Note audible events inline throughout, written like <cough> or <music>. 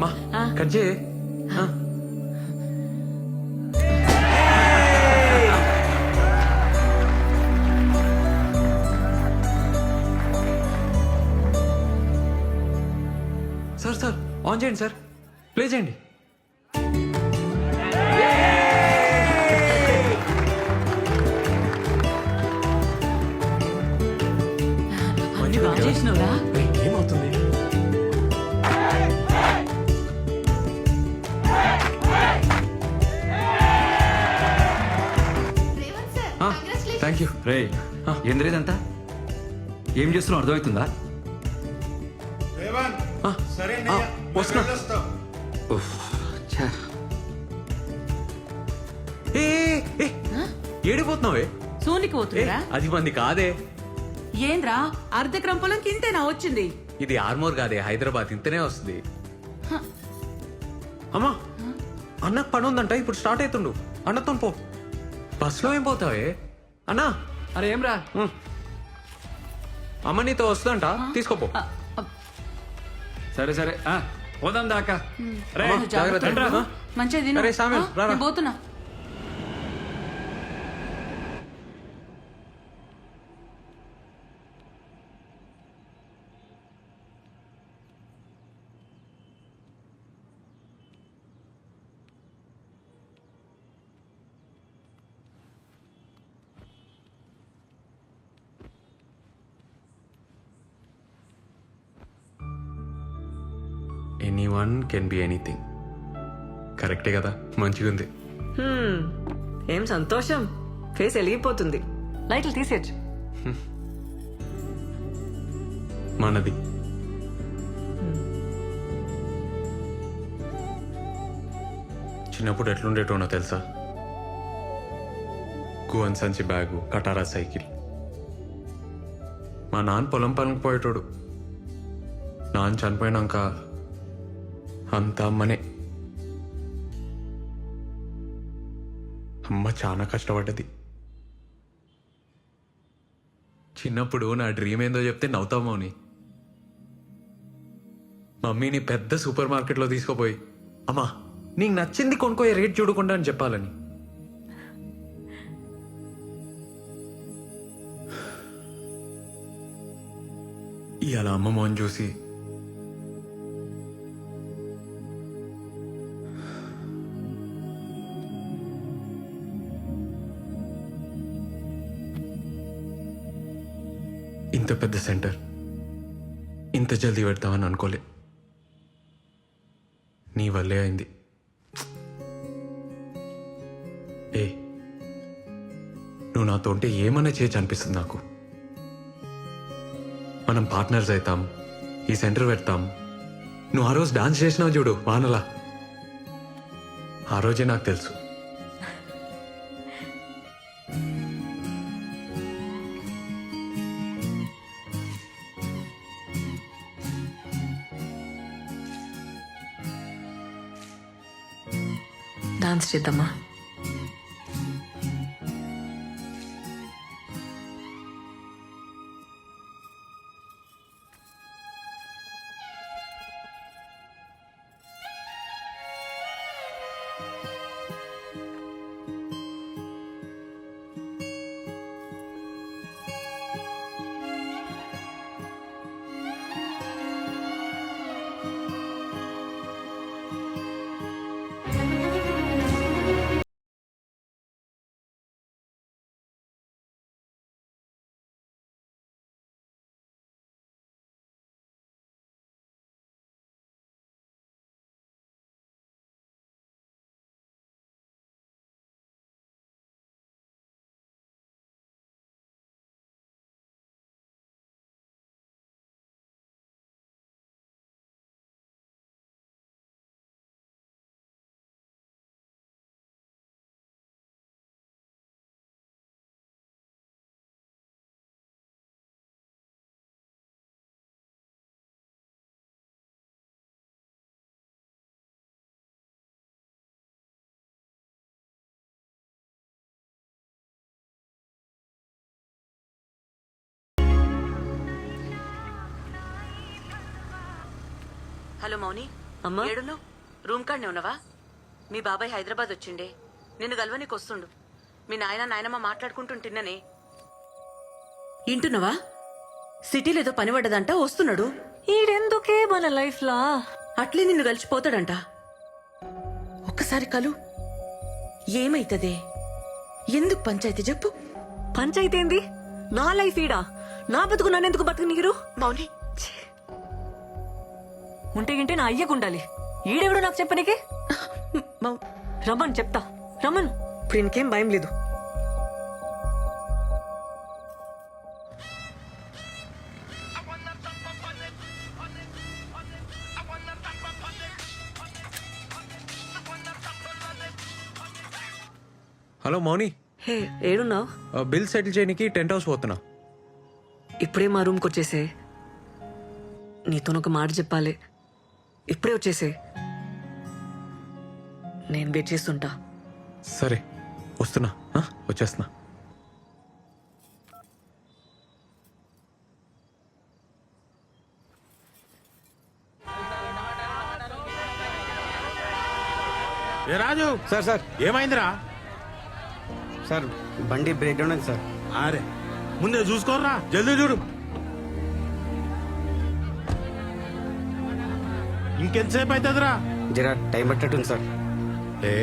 మా. కట్ చేయి. Sir sir on చేయండి సార్. ప్లే చేయండి. బాగా చేసినవురా. థ్యాంక్ యూ రే ఏంద్ర ఇదంతా ఏం చేస్తున్నావు? అర్థమవుతుందా? వస్తున్నా. ఏ ఏ, ఏ, ఏడిపోతున్నావే? సూనికి ఏ, పోతుందిరా అది మంది కాదే. ఏంద్రా అర్ధ క్రంపలం కింతేనా వచ్చింది. ఇది ఆర్మోర్ కాదే హైదరాబాద్ ఇంతనే వస్తుంది. అమ్మా అన్నకు పని ఉందంట ఇప్పుడు స్టార్ట్ అవుతుండు. అన్నతో పో. బస్సులో ఏం పోతావే? అన్నా అరే ఏం రా. అమ్మ నీతో వస్తుందంట. తీసుకోపో. సరే సరే. ఆ, పోదాం దాకా. రే, జాగ్రత్త. నేను పోతున్నా. Any one can be anything కరెక్టే కదా? మంచిగా ఉంది హ్మ్. ఏం సంతోషం? ఫేస్ వెలిగిపోతుంది లైట్లు తీసేచ్చు <laughs> మనది. చిన్నప్పుడు ఎట్లుండేటోనో తెలుసా? గువన్ సంచి బ్యాగు కటారా సైకిల్. మా నాన్న పొలం పనికి పోయేటోడు. నాన్న చనిపోయినాక అంత అమ్మనే. అమ్మ చాలా కష్టపడ్డది. చిన్నప్పుడు నా డ్రీమ్ ఏందో చెప్తే నవ్వుతామో అని మమ్మీని పెద్ద సూపర్ మార్కెట్లో తీసుకుపోయి అమ్మా నీకు నచ్చింది కొనుక్కోయే రేట్ చూడకుండా అని చెప్పాలని. ఇలా అమ్మ మోహన్ చూసి పెద్ద సెంటర్. ఇంత జల్దీ పెడతామని అనుకోలే. నీ వల్లే అయింది. ఏ నువ్వు నాతో ఉంటే ఏమన్నా చేయొచ్చు అనిపిస్తుంది నాకు? మనం పార్ట్నర్స్ అవుతాం ఈ సెంటర్ పెడతాం. నువ్వు ఆ రోజు డాన్స్ చేసినావు చూడు వానలా. ఆ రోజే నాకు తెలుసు. డాన్స్ చేద్దామా హలో మౌని. అమ్మా. ఏడును రూమ్ కాడనే ఉన్నావా? మీ బాబాయ్ హైదరాబాద్ వచ్చిండే. నిన్ను గల్వనికి వస్తుండు. మీ నాయన నాయనమ్మ మాట్లాడుకుంటుంటిన్ననే ఇంటున్నావా? సిటీలో ఏదో పని పడ్డదంట వస్తున్నాడు. ఈడెందుకే మన లైఫ్ లా? అట్లే నిన్ను కలిసిపోతాడంట. ఒక్కసారి కలు. ఏమైతదే? ఎందుకు పంచాయతీ చెప్పు. పంచాయితీ ఏంది? నా లైఫ్ ఈడా? నా బతుకు నన్నెందుకు బతుకు నీరు మౌని ఉంటే గింటే నా అయ్యకు ఉండాలి. ఈడెవడు నాకు చెప్పనీకి రమ్మని చెప్తా. రమ్మను ఇప్పుడు ఇంకేం భయం లేదు. హలో మౌని. హే ఏడున్నావు? బిల్ సెటిల్ చేయడానికి టెంట్ హౌస్ పోతున్నా. ఇప్పుడే మా రూమ్కి వచ్చేసే నీతో ఒక మాట చెప్పాలి. ఇప్పుడే వచ్చేసే. నేను వెయిట్ చేస్తుంటా. సరే వస్తున్నా. వచ్చేస్తున్నా. ఏ రాజు? Sir sir. ఏమైందిరా? సార్ బండి బ్రేక్ డౌన్ అయింది సార్. అరే ముందే చూసుకోర్రా. జల్దీ చూడు. ఇంకెంతసేపు అవుతుందిరా జరా టైం పట్టట్టుంది సార్. ఏ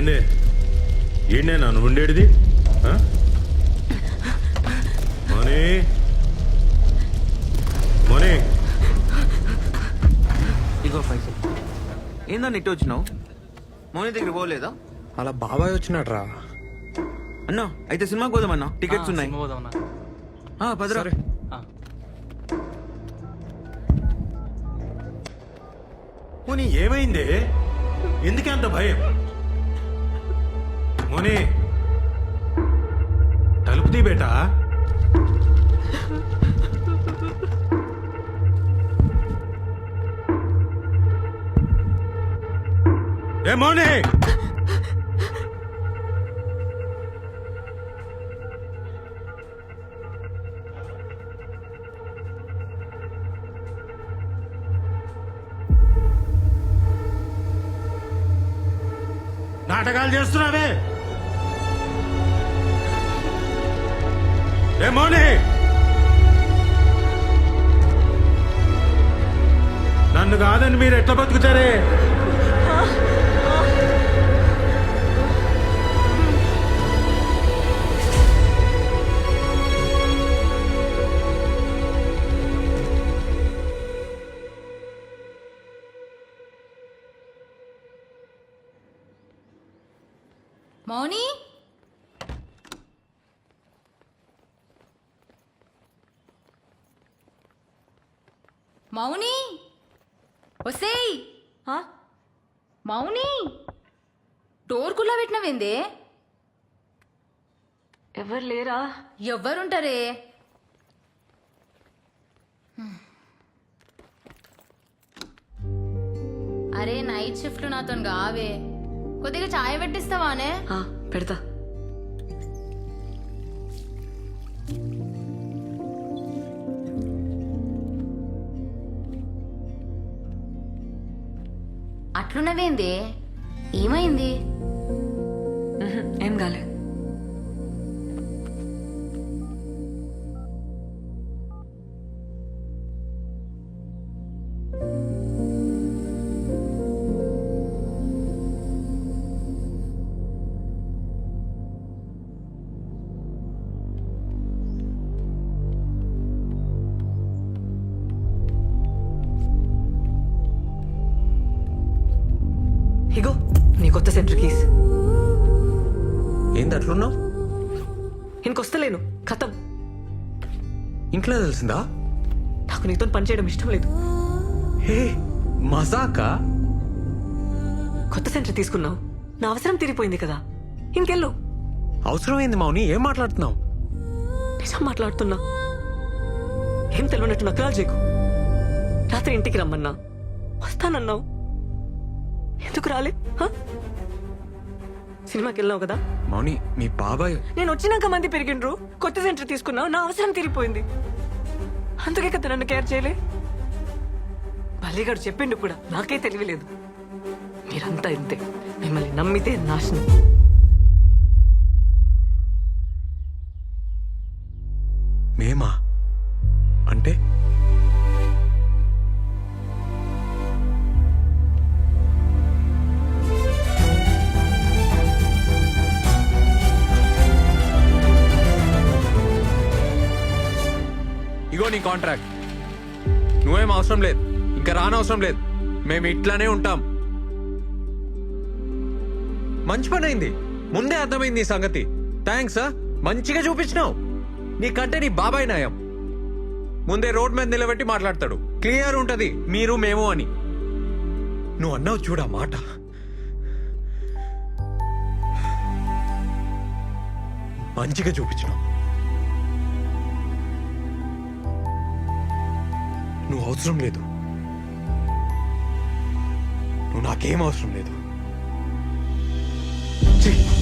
ఏంది? ఈయనే నన్ను ఉండేటిది? ఆ? మోనీ? మోనీ? ఇగో పైసలు. ఏందన్న ఇటు వచ్చినావు? మౌని దగ్గర పోలేదా? అలా బాబాయ్ వచ్చినాడు రా అన్నా అయితే సినిమాకి పోదామన్నా? టికెట్స్ ఉన్నాయి. ఆ, పదరా. సరే. మోనీ ఏమైంది? ఎందుకంత భయం? మోని. తలుపు తీ బేటా. ఏ మోని. నాటకాలు చేస్తున్నావే. నన్ను కాదని మీరు ఎట్లా బతుకుతారే? మౌని? ఒసేయ్? మౌని? డోర్ కుల్లా పెట్టినవేందే? ఎవరు లేరా? ఎవ్వరుంటారే అరే నైట్ షిఫ్ట్ నాతో కావే. కొద్దిగా చాయ్ పెట్టిస్తావానే? పెడతా. అట్లున్నవేందే ఏమైంది? ఏం కాలేదు. ఇగో నీ కొత్త సెంటర్ కీస్ ఏంది అట్లున్నావు? ఇంకొస్తలేను ఖతం ఇంట్లో తెలిసిందా? నాకు నీతో పని చేయడం ఇష్టం లేదు. హే మజాకా? కొత్త సెంటర్ తీసుకున్నావు. నా అవసరం తీరిపోయింది కదా. ఇంకెళ్ళు. అవసరమైంది మౌని ఏం మాట్లాడుతున్నావు? నిజం మాట్లాడుతున్నా. ఏం తెలియనట్టు నకరాలు చేయకు. రాత్రి ఇంటికి రమ్మన్నా. వస్తానన్నావు. ఎందుకు రాలే? హ? సినిమాకి వెళ్ళావు కదా? మౌని మీ బాబాయ్ నేను వచ్చినాక మంది పెరిగిండ్రు. కొత్త సెంటర్ తీసుకున్నావు. నా అవసరం తీరిపోయింది. అందుకే కదా నన్ను కేర్ చేయలే. బలిగాడు చెప్పిండు కూడా. నాకే తెలియలేదు. మీరంతా ఇంతే. మిమ్మల్ని నమ్మితే నాశనం. మేమా? అంటే ఇదిగో నీ కాంట్రాక్ట్. నువ్వేం అవసరం లేదు. ఇంకా రానవసరం లేదు. మేము ఇట్లానే ఉంటాం. మంచి పని అయింది. ముందే అర్థమైంది సంగతి. థ్యాంక్స్ మంచిగా చూపించినావు. నీకంటే నీ బాబాయ్ నయం ముందే రోడ్ మీద నిలబెట్టి మాట్లాడతాడు. క్లియర్ ఉంటది. మీరు మేము అని. నువ్వు అన్నావు చూడ మాట. మంచిగా చూపించినావు. నువ్వు అవసరం లేదు. నువ్వు నాకేం అవసరం లేదు. చెయ్యి